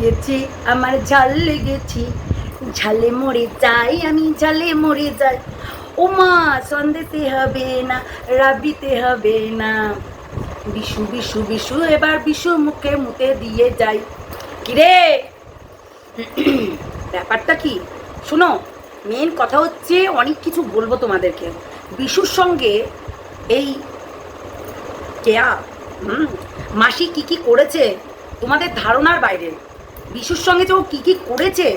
লেগেছে, আমার ঝাল লেগেছে। ঝালে মরে যাই, আমি ঝালে মরে যাই। ও মা সন্দেতে হবে না, রাবিতে হবে না। বিশু বিশু বিশু, এবার বিশু মুখে মুখে দিয়ে যাই। কিরে? ব্যাপারটা কি? শোনো মেন কথা হচ্ছে অনেক কিছু বলব তোমাদেরকে। বিশুর সঙ্গে এই কেয়া, হুম, মাসি কি কি করেছে তোমাদের ধারণার বাইরে। বিশুর সঙ্গে যে ও কী কী করেছে,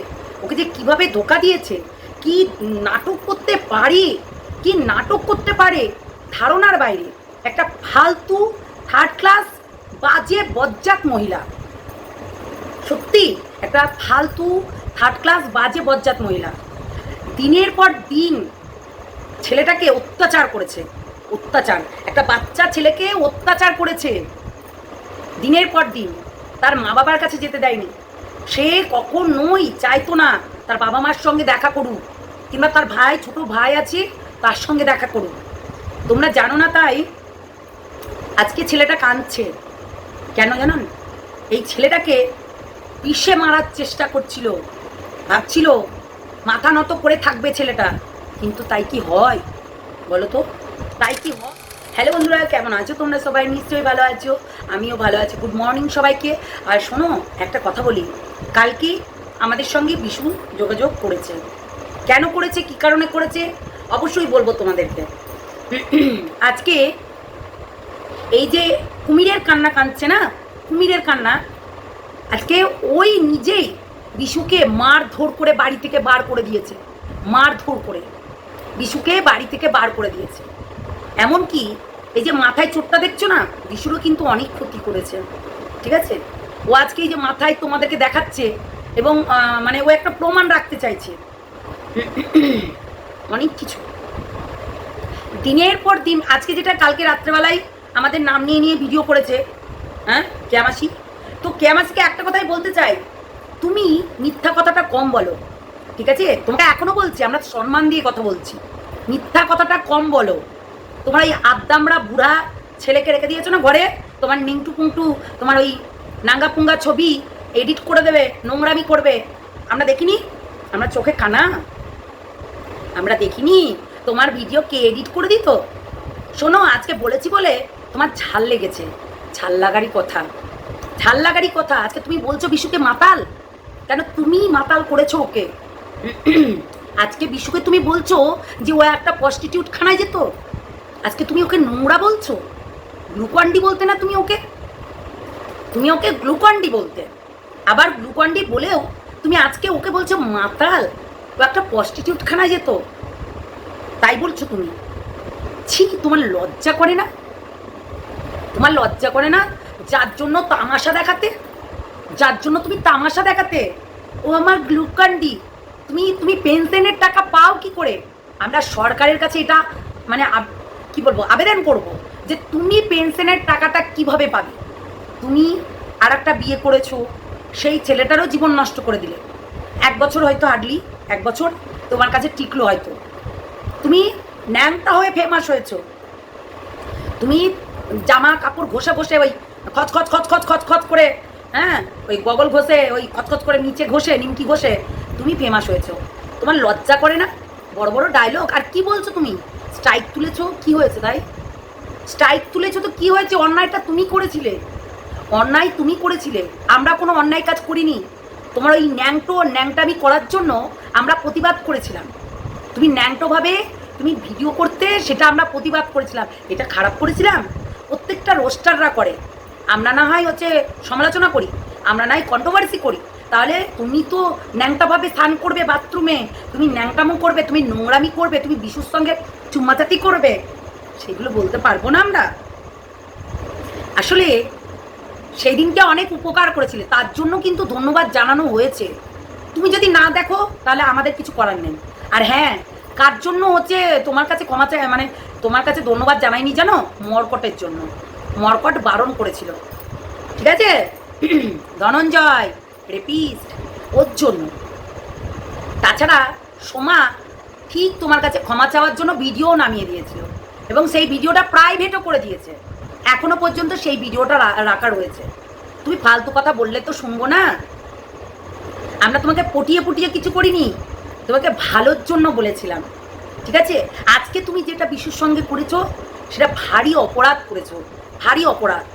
ওকে যে কীভাবে ধোকা দিয়েছে, কি নাটক করতে পারে, কি নাটক করতে পারে, ধারণার বাইরে। একটা ফালতু থার্ড ক্লাস বাজে বজ্জাত মহিলা। সত্যি, একটা ফালতু থার্ড ক্লাস বাজে বজ্জাত মহিলা। দিনের পর দিন ছেলেটাকে অত্যাচার করেছে, অত্যাচার। একটা বাচ্চা ছেলেকে অত্যাচার করেছে। দিনের পর দিন, তার মা বাবার কাছে যেতে দেয়নি। সে কখনোই চাইতো না তার বাবা মার সঙ্গে দেখা করুক, কিংবা তার ভাই, ছোট ভাই আছে, তার সঙ্গে দেখা করুক। তোমরা জানো না তাই? আজকে ছেলেটা কাঁদছে। কেন জানান? এই ছেলেটাকে পিষে মারার চেষ্টা করছিল। ভাবছিল, মাথা নত করে থাকবে ছেলেটা, কিন্তু তাই কি হয়? বলো তো, তাই কি হয়? হ্যালো বন্ধুরা, কেমন আছো তোমরা সবাই? নিশ্চয়ই ভালো আছো। আমিও ভালো আছি। গুড মর্নিং সবাইকে। আর শোনো, একটা কথা বলি। কালকে আমাদের সঙ্গে বিশু যোগাযোগ করেছে। কেন করেছে? কি কারণে করেছে? অবশ্যই বলব তোমাদেরকে। আজকে এই যে কুমিরের কান্না কাঁদছে না? কুমিরের কান্না। আজকে ওই নিজেই বিশুকে মার ধর করে বাড়ি থেকে বার করে দিয়েছে। মার ধর করে। বিশুকে বাড়ি থেকে বার করে দিয়েছে। এমনকি এই যে মাথায় চোটটা দেখছ না বিশুরও কিন্তু অনেক ক্ষতি করেছে। ঠিক আছে? ও আজকে এই যে মাথায় তোমাদেরকে দেখাচ্ছে এবং মানে ও একটা প্রমাণ রাখতে চাইছে। অনেক কিছু। দিনের পর দিন, আজকে যেটা কালকে রাত্রেবেলায় আমাদের নাম নিয়ে নিয়ে ভিডিও করেছে হ্যাঁ ক্যামাসি? তো ক্যামাসিকে একটা কথাই বলতে চাই, তুমি মিথ্যা কথাটা কম বলো। ঠিক আছে? তোমাকে এখনও বলছি, আমরা সম্মান দিয়ে কথা বলছি। মিথ্যা কথাটা কম বলো। তোমার এই আদ্দামরা বুড়া ছেলেকে রেখে দিয়েছ না ঘরে? তোমার নিংটু পুংটু, তোমার ওই নাঙ্গা পুঙ্গা ছবি এডিট করে দেবে, নোংরামি করবে। আমরা দেখিনি? আমরা চোখে কানা? আমরা দেখিনি? তোমার ভিডিও কে এডিট করে দিত শোনো, আজকে বলেছি বলে তোমার ঝাল লেগেছে। ঝাল লাগারই কথা। ঝাল লাগারই কথা। আজকে তুমি বলছো বিশুকে মাতাল। কেন তুমি মাতাল করেছ ওকে? আজকে বিশুকে তুমি বলছো যে ও একটা প্রস্টিটিউট খানায় যেত। আজকে তুমি ওকে নোংরা বলছো? গ্লুকন্ডি বলতে না তুমি ওকে? তুমি ওকে গ্লুকন্ডি বলতে। আবার গ্লুকন্ডি বলেও তুমি আজকে ওকে বলছো মাতাল। ও একটা প্রস্টিটিউট খানায় যেত। তাই বলছো তুমি। ছি, তোমার লজ্জা করে না? তোমার লজ্জা করে না? যার জন্য তামাশা দেখাতে? যার জন্য তুমি তামাশা দেখাতে? ও আমার গ্লুকান্ডি তুমি তুমি পেনশনের টাকা পাও কি করে? আমরা সরকারের কাছে এটা মানে কি বলব, আবেদন করব যে তুমি পেনশনের টাকাটা কীভাবে পাবে? তুমি আর একটা বিয়ে করেছ, সেই ছেলেটারও জীবন নষ্ট করে দিলে। এক বছর হয়তো হাডলি এক বছর তোমার কাছে টিকলো হয়তো। তুমি ন্যাংটা হয়ে ফেমাস হয়েছো। তুমি জামা কাপড় ঘষে ঘষে ওই খচ খচ খচ খচ খচ খচ করে হ্যাঁ ওই গগল ঘষে, ওই খচ খচ করে নিচে ঘষে, নিমকি ঘষে তুমি ফেমাস হয়েছো। তোমার লজ্জা করে না? বড় বড় ডায়লগ আর কি বলছো তুমি? স্ট্রাইক তুলেছো? কি হয়েছে তাই? স্ট্রাইক তুলেছো তো কি হয়েছে? অন্যায়টা তুমি করেছিলে। অন্যায় তুমি করেছিলে। আমরা কোনো অন্যায় কাজ করিনি। তোমার ওই ন্যাংটো ন্যাংটামি করার জন্য আমরা প্রতিবাদ করেছিলাম। তুমি ন্যাংটোভাবে তুমি ভিডিও করতে সেটা আমরা প্রতিবাদ করেছিলাম। এটা খারাপ করেছিলাম? প্রত্যেকটা রোস্টাররা করে। আমরা না হয় হচ্ছে সমালোচনা করি। আমরা নাই কন্ট্রোভার্সি করি। তাহলে তুমি তো ন্যাংটাভাবে স্নান করবে বাথরুমে তুমি ন্যাংটামো করবে, তুমি নোংরামি করবে, তুমি বিশুর সঙ্গে চুম্মাচাতি করবে? সেগুলো বলতে পারব না আমরা। আসলে সেই দিনটা অনেক উপকার করেছিলে, তার জন্য কিন্তু ধন্যবাদ জানানো হয়েছে। তুমি যদি না দেখো, তাহলে আমাদের কিছু করার নেই। আর হ্যাঁ কার জন্য হচ্ছে তোমার কাছে ক্ষমা চাই মানে তোমার কাছে ধন্যবাদ জানাইনি জানো? মর্কটের জন্য। মর্কট বারণ করেছিল। ঠিক আছে? ধনঞ্জয়, রেপিস্ট, ওর জন্য। তাছাড়া সোমা ঠিক তোমার কাছে ক্ষমা চাওয়ার জন্য ভিডিও নামিয়ে দিয়েছিল। এবং সেই ভিডিওটা প্রাইভেটও করে দিয়েছে। এখনও পর্যন্ত সেই ভিডিওটা রাখা রয়েছে। তুমি ফালতু কথা বললে তো শুনব না। আমরা তোমাকে পটিয়ে পটিয়ে কিছু করিনি। তোমাকে ভালোর জন্য বলেছিলাম। ঠিক আছে? আজকে তুমি যেটা বিশুর সঙ্গে করেছ, সেটা ভারী অপরাধ করেছ। ভারী অপরাধ।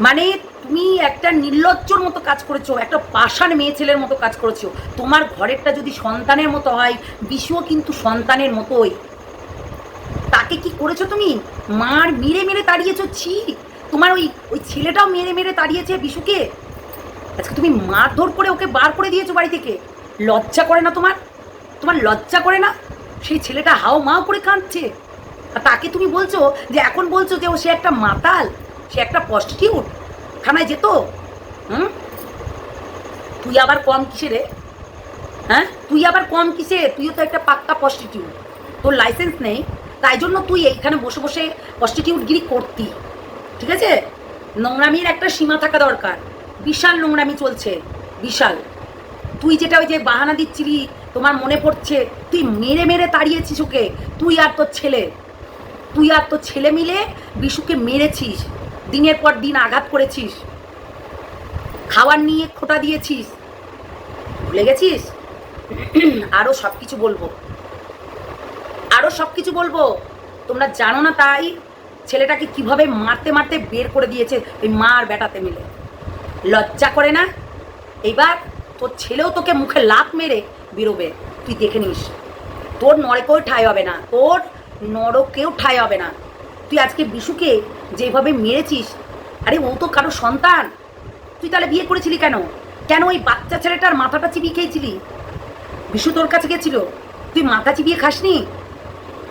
মানে তুমি একটা নির্লজ্জর মতো কাজ করেছ, একটা পাষাণ মেয়ে ছেলের মতো কাজ করেছ। তোমার ঘরেরটা যদি সন্তানের মতো হয়, বিশুও কিন্তু সন্তানের মতোই। তাকে কি করেছ তুমি? মার মেরে মেরে তাড়িয়েছো? ছি! তোমার ওই ওই ছেলেটাও মেরে মেরে তাড়িয়েছে বিশুকে? আজকে তুমি মারধর করে ওকে বার করে দিয়েছ বাড়ি থেকে। লজ্জা করে না তোমার? তোমার লজ্জা করে না? সেই ছেলেটা হাও মাও করে কাঁদছে। আর তাকে তুমি বলছো যে, এখন বলছো যে ও সে একটা মাতাল, সে একটা প্রস্টিটিউট থানায় যেত? হুম? তুই আবার কম কিসে রে? হ্যাঁ? তুই আবার কম কিসে? তুইও তো একটা পাক্কা প্রস্টিটিউট তোর লাইসেন্স নেই। তাই জন্য তুই এইখানে বসে বসে প্রস্টিটিউটগিরি করতি। ঠিক আছে? নোংরামির একটা সীমা থাকা দরকার। বিশাল নোংরামি চলছে। বিশাল। তুই যেটা ওই যে বাহানা দিচ্ছিলি, তোমার মনে পড়ছে, তুই মেরে মেরে তাড়িয়েছিস ওকে। তুই আর তোর ছেলে। তুই আর তোর ছেলে মিলে বিশুকে মেরেছিস। দিনের পর দিন আঘাত করেছিস। খাবার নিয়ে খোটা দিয়েছিস। ভুলে গেছিস? আরও সব কিছু বলব। আরও সব কিছু বলব। তোমরা জানো না তাই ছেলেটাকে কীভাবে মারতে মারতে বের করে দিয়েছে ওই মার বেটাতে মিলে। লজ্জা করে না? এইবার তোর ছেলেও তোকে মুখে লাত মেরে বেরোবে। তুই দেখে নিস। তোর নরকেও ঠাই হবে না। তোর নরকেও ঠাই হবে না। তুই আজকে বিশুকে যেভাবে মেরেছিস, আরে ও তো কারও সন্তান। তুই তাহলে বিয়ে করেছিলি কেন? কেন ওই বাচ্চা ছেলেটার মাথাটা চিবিয়ে খেয়েছিলি? বিশু তোর কাছে গেছিল, তুই মাথা চিবিয়ে খাসনি?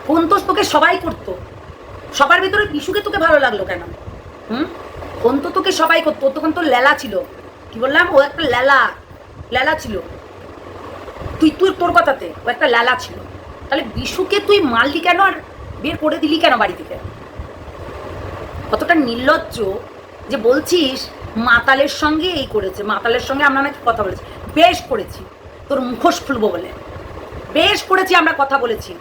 ফোন তো তোকে সবাই করতো। সবার ভেতরে বিশুকে তোকে ভালো লাগল কেন? হুম? ফোন তো তোকে সবাই করতো তখন তোর লেলা ছিল। কি বললাম? ও একটা লেলা লেলা ছিল। তুই তুই তোর কথাতে, ও একটা লেলা ছিল। তাহলে বিশুকে তুই মারলি কেন আর বের করে দিলি কেন বাড়ি থেকে? কতটা নির্লজ্জ যে বলছিস মাতালের সঙ্গে এই করেছে, মাতালের সঙ্গে আমরা নাকি কথা বলেছি। বেশ করেছি, তোর মুখোশ খুলবো বলে। বেশ করেছি আমরা কথা বলেছি।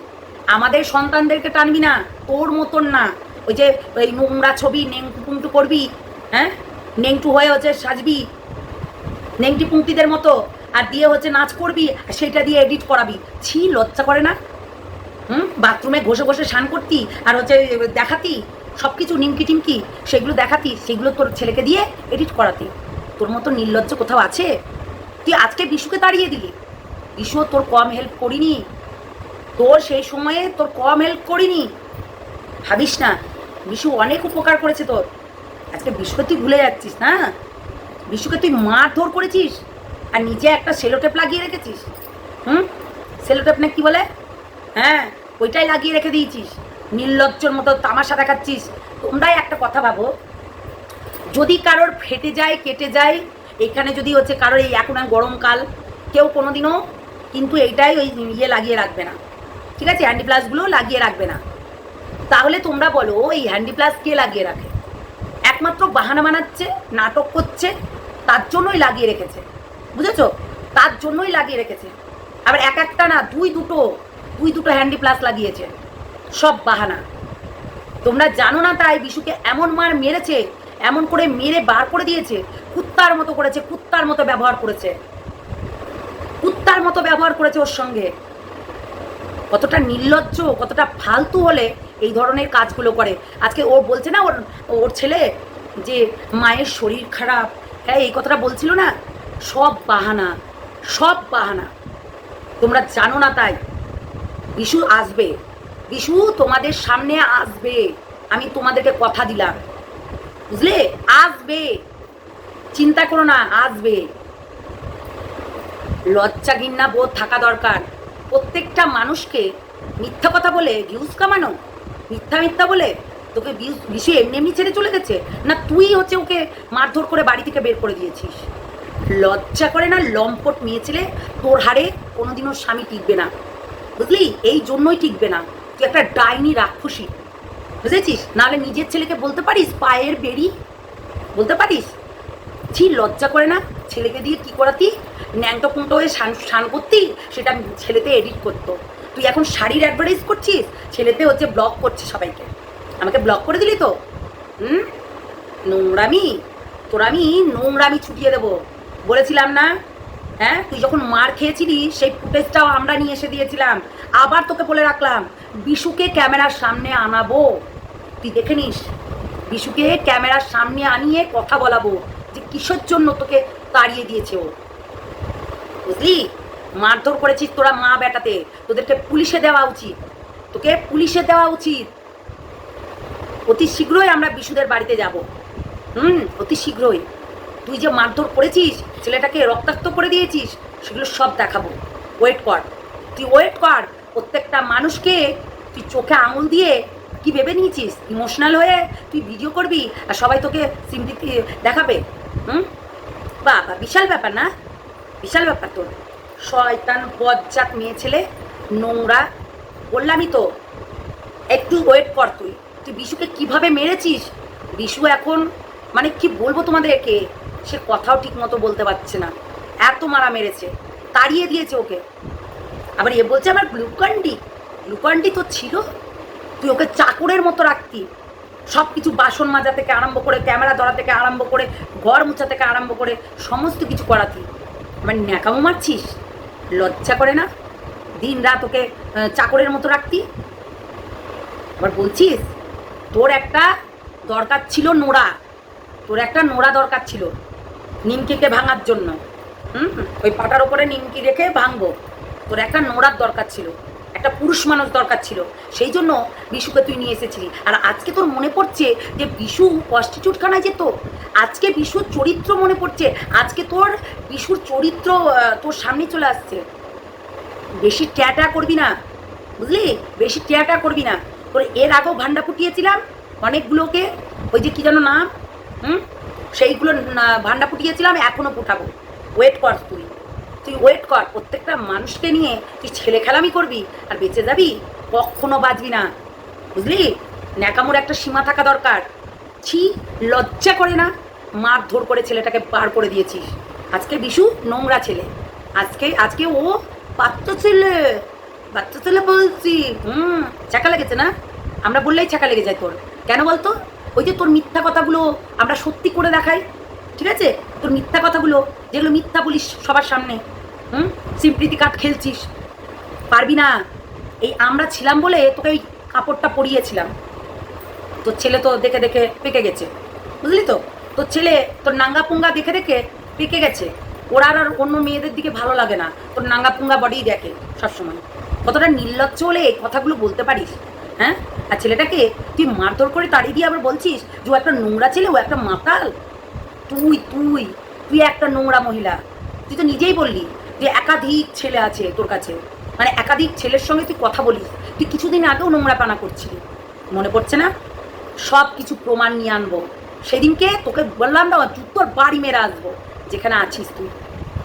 আমাদের সন্তানদেরকে টানবি না, তোর মতন না। ওই যে, ওই নোংরা ছবি, নেংটু করবি হ্যাঁ? নেংটু হয়ে হচ্ছে সাজবি, নেংটি পুংটিদের মতো। আর দিয়ে হচ্ছে নাচ করবি, আর সেটা দিয়ে এডিট করাবি। ছি, লজ্জা করে না? হুম? বাথরুমে ঘষে ঘষে স্নান করতি, আর হচ্ছে দেখাতি? সব কিছু নিমকি টিমকি, সেগুলো দেখাতি, সেগুলো তোর ছেলেকে দিয়ে এডিট করাতি। তোর মতো নির্লজ্জ কোথাও আছে? তুই আজকে বিশুকে তাড়িয়ে দিলি। বিশুও তোর কম হেল্প করিনি। তোর সেই সময়ে তোর কম হেল্প করিনি। ভাবিস না, বিশু অনেক উপকার করেছে তোর। আজকে বিশুকে তুই ভুলে যাচ্ছিস, না? বিশুকে তুই মারধর করেছিস আর নিজে একটা সেলোটেপ লাগিয়ে রেখেছিস। হুম? সেলোটেপ না কি বলে? হ্যাঁ ওইটাই লাগিয়ে রেখে দিয়েছিস। নির্লজ্জর মতো তামাশা দেখাচ্ছিস। তোমরাই একটা কথা ভাবো, যদি কারোর ফেটে যায়, কেটে যায়, এখানে যদি হচ্ছে কারোর এই এখন গরমকাল, কেউ কোনোদিনও কিন্তু এইটাই ওই ইয়ে লাগিয়ে রাখবে না। ঠিক আছে? হ্যান্ডি প্লাসগুলো লাগিয়ে রাখবে না। তাহলে তোমরা বলো, এই হ্যান্ডি প্লাস কে লাগিয়ে রাখে? একমাত্র বাহানা বানাচ্ছে, নাটক করছে, তার জন্যই লাগিয়ে রেখেছে। বুঝেছ? তার জন্যই লাগিয়ে রেখেছে। আবার এক একটা না, দুই দুটো দুই দুটো হ্যান্ডি প্লাস লাগিয়েছে। সব বাহানা। তোমরা জানো না তাই বিশুকে এমন মার মেরেছে, এমন করে মেরে বার করে দিয়েছে, কুত্তার মতো করেছে, কুত্তার মতো ব্যবহার করেছে। কুত্তার মতো ব্যবহার করেছে ওর সঙ্গে। কতটা নির্লজ্জ, কতটা ফালতু হলে এই ধরনের কাজগুলো করে। আজকে ও বলছে না ওর ওর ছেলে যে মায়ের শরীর খারাপ হ্যাঁ এই কথাটা বলছিল না? সব বাহানা সব বাহানা। তোমরা জানো না তাই। বিশু আসবে। বিশু, তোমাদের সামনে আসবে। আমি তোমাদেরকে কথা দিলাম। বুঝলে? আসবে। চিন্তা করো না, আসবে। লজ্জা ঘিন্না বোধ থাকা দরকার। প্রত্যেকটা মানুষকে মিথ্যা কথা বলে ভিউজ কামানো। মিথ্যা মিথ্যা বলে তোকে বিষ- এমনি এমনি ছেড়ে চলে গেছে? না তুই হচ্ছে ওকে মারধর করে বাড়ি থেকে বের করে দিয়েছিস? লজ্জা করে না লম্পট মেয়ে ছেলে? তোর হারে কোনোদিনও স্বামী টিকবে না। বুঝলি? এই জন্যই টিকবে না। তুই একটা ডাইনি রাক্ষসী। বুঝেছিস? নাহলে নিজের ছেলেকে বলতে পারিস, পায়ের বেরি বলতে পারিস? ছি, লজ্জা করে না? ছেলেকে দিয়ে কি করাতি? ন্যাংটো কুঁটো হয়ে স্নান স্নান করতি? সেটা ছেলেতে এডিট করতো। তুই এখন শাড়ির অ্যাডভার্টাইজ করছিস? ছেলেতে হচ্ছে ব্লক করছে সবাইকে। আমাকে ব্লক করে দিলি তো? হুম? নোংরামি? তোর আমি নোংরামি ছুটিয়ে দেবো। বলেছিলাম না? হ্যাঁ? তুই যখন মার খেয়েছিলি, সেই ফুটেজটাও আমরা নিয়ে এসে দিয়েছিলাম। আবার তোকে বলে রাখলাম। বিশুকে ক্যামেরার সামনে আনাবো। তুই দেখে নিস, বিশুকে ক্যামেরার সামনে আনিয়ে কথা বলাবো যে কিসের জন্য তোকে তাড়িয়ে দিয়েছে ও। বুঝলি? মারধর করেছিস তোরা মা বেটাতে তোদেরকে পুলিশে দেওয়া উচিত। তোকে পুলিশে দেওয়া উচিত। অতি শীঘ্রই আমরা বিশুদের বাড়িতে যাব। হুম, অতি শীঘ্রই। তুই যে মারধর করেছিস, ছেলেটাকে রক্তাক্ত করে দিয়েছিস, সেগুলো সব দেখাবো। ওয়েট কর। তুই ওয়েট কর। প্রত্যেকটা মানুষকে তুই চোখে আঙুল দিয়ে কি ভেবে নিয়েছিস? ইমোশনাল হয়ে তুই ভিডিও করবি আর সবাই তোকে সিম্পিতি দেখাবে, হুম? বাবা, বিশাল ব্যাপার না? বিশাল ব্যাপার তোর। শয়তান, বজ্জাত মেয়ে ছেলে, নোংরা। বললামই তো, একটু ওয়েট কর তুই। তুই বিশুকে কীভাবে মেরেছিস? বিশু এখন মানে কি বলব তোমাদেরকে? সে কথাও ঠিক মতো বলতে পারছে না। এত মারা মেরেছে। তাড়িয়ে দিয়েছে ওকে। আবার এ বলছে আমার গ্লুকন্ডি গ্লুকন্ডি তো ছিল। তুই ওকে চাকরের মতো রাখতি। সব কিছু বাসন মাজা থেকে আরম্ভ করে, ক্যামেরা ধরা থেকে আরম্ভ করে, ঘর মোছা থেকে আরম্ভ করে সমস্ত কিছু করাতি। আমার ন্যাকামো মারছিস? লজ্জা করে না? দিন রাত ওকে চাকরের মতো রাখতি? আবার বলছিস, তোর একটা দরকার ছিল নোড়া। তোর একটা নোড়া দরকার ছিল, নিমকিকে ভাঙার জন্য। হুম? ওই পাটার ওপরে নিমকি রেখে ভাঙবো। তোর একটা নোড়ার দরকার ছিল, একটা পুরুষ মানুষ দরকার ছিল, সেই জন্য বিশুকে তুই নিয়ে এসেছিলি। আর আজকে তোর মনে পড়ছে যে বিশু প্রস্টিটিউটখানায় যেত? আজকে বিশুর চরিত্র মনে পড়ছে, আজকে তোর বিশুর চরিত্র তোর সামনে চলে আসছে। বেশি ট্যাটা করবি না, বুঝলি? বেশি ট্যাটা করবি না। তোর এর আগেও ভান্ডা ফুটিয়েছিলাম অনেকগুলোকে, ওই যে কী যেন নাম, হুম? সেইগুলো ভান্ডা ফুটিয়েছিলাম এখনও ফুটাবো। ওয়েট কর তুই। তুই ওয়েট কর, প্রত্যেকটা মানুষকে নিয়ে তুই ছেলে খেলামি করবি আর বেঁচে যাবি কখনো বাঁচবি না। বুঝলি? ন্যাকামোর একটা সীমা থাকা দরকার। ছি, লজ্জা করে না মারধর করে ছেলেটাকে বার করে দিয়েছিস। আজকে বিশু নোংরা ছেলে। আজকে আজকে ও বাচ্চা ছেলে। বাচ্চা ছেলে বলছি। হুম চাকা লেগেছে না? আমরা বললেই চাকা লেগে যায় তোর। কেন বলতো? ওই যে তোর মিথ্যা কথাগুলো আমরা সত্যি করে দেখাই। ঠিক আছে? তোর মিথ্যা কথাগুলো, যেগুলো মিথ্যা বলিস সবার সামনে, হুম? সিম্প্রীতি কাঠ খেলছিস। পারবি না। এই আমরা ছিলাম বলে তোকে ওই কাপড়টা পরিয়েছিলাম। তোর ছেলে তো দেখে দেখে পেকে গেছে। বুঝলি তো? তোর ছেলে তোর নাঙ্গা পুঙ্গা দেখে দেখে পেকে গেছে। ওরা আর অন্য মেয়েদের দিকে ভালো লাগে না। তোর নাঙ্গা পুঙ্গা বডি দেখে সবসময়। কতটা নির্লজ্জ হলে এই কথাগুলো বলতে পারিস হ্যাঁ? আর ছেলেটাকে তুই মারধর করে তাড়িয়ে দিয়ে আবার বলছিস, যে ও একটা নোংরা ছেলে, ও একটা মাতাল। তুই তুই তুই একটা নোংরা মহিলা। তুই তো নিজেই বললি যে একাধিক ছেলে আছে তোর কাছে। মানে একাধিক ছেলের সঙ্গে তুই কথা বলিস। তুই কিছুদিন আগেও নোংরা পানা করছিলি। মনে পড়ছে না? সব কিছু প্রমাণ নিয়ে আনব। সেদিনকে তোকে বললাম না জুতোর বাড়ি মেরে আসব। যেখানে আছিস তুই।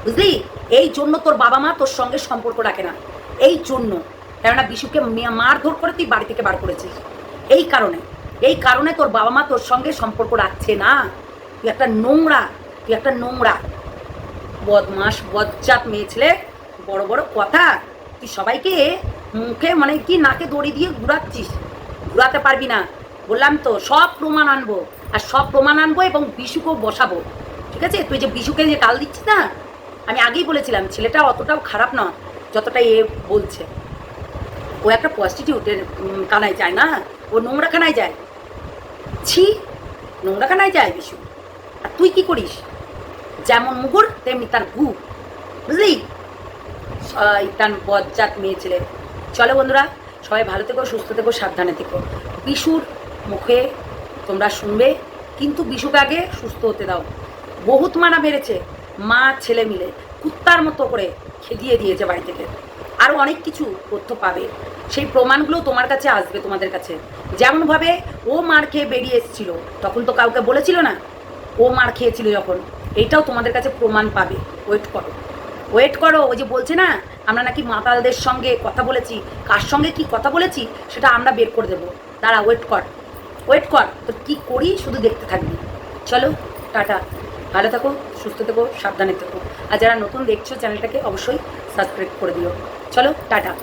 বুঝলি? এই জন্য তোর বাবা মা তোর সঙ্গে সম্পর্ক রাখে না। এই জন্য। কেননা বিশুকে মারধর করে তুই বাড়ি থেকে বার করেছিস। এই কারণে। এই কারণে তোর বাবা মা তোর সঙ্গে সম্পর্ক রাখছে না। তুই একটা নোংরা, তুই একটা নোংরা। বদমাস বজ্জাত মেয়ে ছেলে, বড় বড় কথা। তুই সবাইকে মুখে মানে কি নাকে দড়ি দিয়ে ঘুরাচ্ছিস? ঘুরাতে পারবি না। বললাম তো, সব প্রমাণ আনব। আর সব প্রমাণ আনব এবং বিশুকেও বসাবো। ঠিক আছে? তুই যে বিশুকে যে কাল দিচ্ছিস না? আমি আগেই বলেছিলাম, ছেলেটা অতটাও খারাপ না যতটা এ বলছে। ও একটা প্রস্টিটিউটের কানায় যায় না? ও নোংরা খানায় যায়। ছি, নোংরা খানায় যায় বিশু। তুই কি করিস? যেমন মুগুর, তেমনি তার গু বুঝলি? শয়তান বজ্জাত মেয়ে ছেলে। চলো বন্ধুরা, সবাই ভালো থেকো, সুস্থ থেকো, সাবধানে থেকো। বিশুর মুখে তোমরা শুনবে, কিন্তু বিশুকে আগে সুস্থ হতে দাও। বহুত মানা মেরেছে মা ছেলে মিলে। কুত্তার মতো করে খেদিয়ে দিয়েছে বাড়ি থেকে। আরও অনেক কিছু তথ্য পাবে। সেই প্রমাণগুলো তোমার কাছে আসবে তোমাদের কাছে। যেমনভাবে ও মার খেয়ে বেরিয়ে এসেছিল, তখন তো কাউকে বলেছিল না। ও মার খেয়েছিল যখন এইটাও তোমাদের কাছে প্রমাণ পাবে। ওয়েট করো। ওয়েট করো, ওই যে বলছে না, আমরা নাকি মাতালদের সঙ্গে কথা বলেছি। কার সঙ্গে কি কথা বলেছি, সেটা আমরা বের করে দেবো। দাঁড়া ওয়েট কর। ওয়েট কর, তো কী করি, শুধু দেখতে থাকবি। চলো, টাটা। ভালো থাকো, সুস্থ থেকো, সাবধানে থেকো। আর যারা নতুন দেখছ চ্যানেলটাকে অবশ্যই সাবস্ক্রাইব করে দিও। চলো, টাটা।